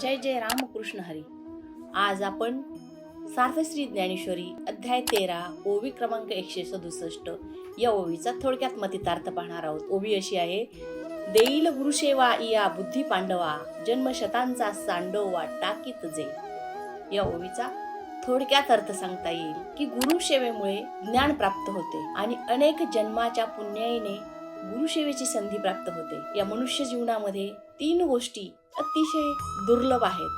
जय जय रामकृष्ण हरी. आज आपण सार्थश्री ज्ञानेश्वरी अध्याय तेरा ओवी क्रमांक एकशे सदुसष्ट या ओवीचा थोडक्यात मतितार्थ पाहणार आहोत. ओवी अशी आहे देईल गुरुसेवा इया बुद्धी पांडवा जन्मशतांचा सांडोवा टाकीत जे. या ओवीचा थोडक्यात अर्थ सांगता येईल की गुरुसेवेमुळे ज्ञान प्राप्त होते आणि अनेक जन्माच्या पुण्याईने गुरुसेवेची संधी प्राप्त होते. या मनुष्य जीवनामध्ये तीन गोष्टी अतिशय दुर्लभ आहेत.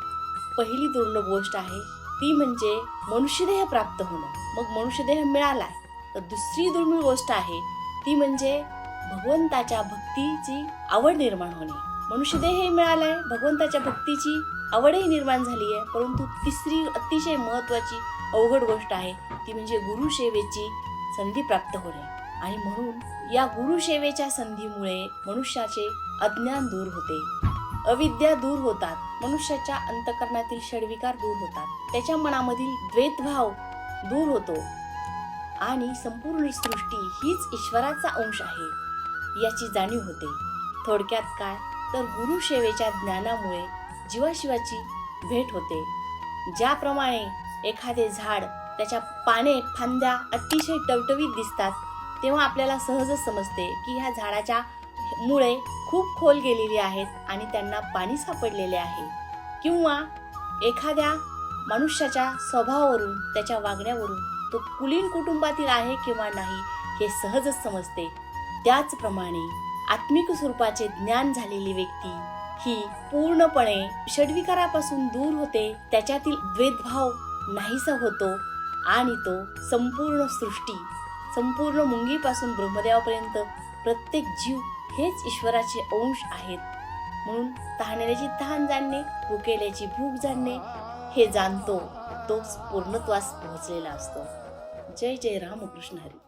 पहिली दुर्लभ गोष्ट आहे ती म्हणजे मनुष्यदेह प्राप्त होणं. मग मनुष्यदेह मिळालाय तर दुसरी दुर्मिळ गोष्ट आहे ती म्हणजे भगवंताच्या भक्तीची आवड निर्माण होणे. मनुष्यदेहही मिळालाय भगवंताच्या भक्तीची आवडही निर्माण झाली आहे परंतु तिसरी अतिशय महत्वाची अवघड गोष्ट आहे ती म्हणजे गुरुसेवेची संधी प्राप्त होणे. आणि म्हणून या गुरुसेवेच्या संधीमुळे मनुष्याचे अज्ञान दूर होते. अविद्या दूर होतात. मनुष्याच्या अंतकरणातील षडविकार दूर होतात. त्याच्या मनामधील द्वेतभाव दूर होतो. आणि संपूर्ण सृष्टी हीच ईश्वराचा अंश आहे याची जाणीव होते. थोडक्यात काय? तर गुरुसेवेच्या ज्ञानामुळे जीवाशिवाची भेट होते. ज्याप्रमाणे एखादे झाड त्याच्या पाने फांद्या अतिशय टवटवीत दिसतात तेव्हा आपल्याला सहजच समजते की ह्या झाडाच्या मुळे खूप खोल गेलेली आहेत आणि त्यांना पाणी सापडलेले आहे. किंवा एखाद्या मनुष्याच्या स्वभावावरून त्याच्या वागण्यावरून तो कुलीन कुटुंबातील आहे किंवा नाही हे सहजच समजते. त्याचप्रमाणे आत्मिक स्वरूपाचे ज्ञान झालेली व्यक्ती ही पूर्णपणे षडविकारापासून दूर होते त्याच्यातील द्वेदभाव नाहीसा होतो आणि तो संपूर्ण सृष्टी संपूर्ण मुंगीपासून ब्रह्मदेवापर्यंत प्रत्येक जीव हेच ईश्वराचे अंश आहेत. म्हणून तहानल्याची तहान जाणणे भुकेल्याची भूक जाणणे हे जाणतो तोच पूर्णत्वास पोहोचलेला असतो. जय जय रामकृष्ण हरी.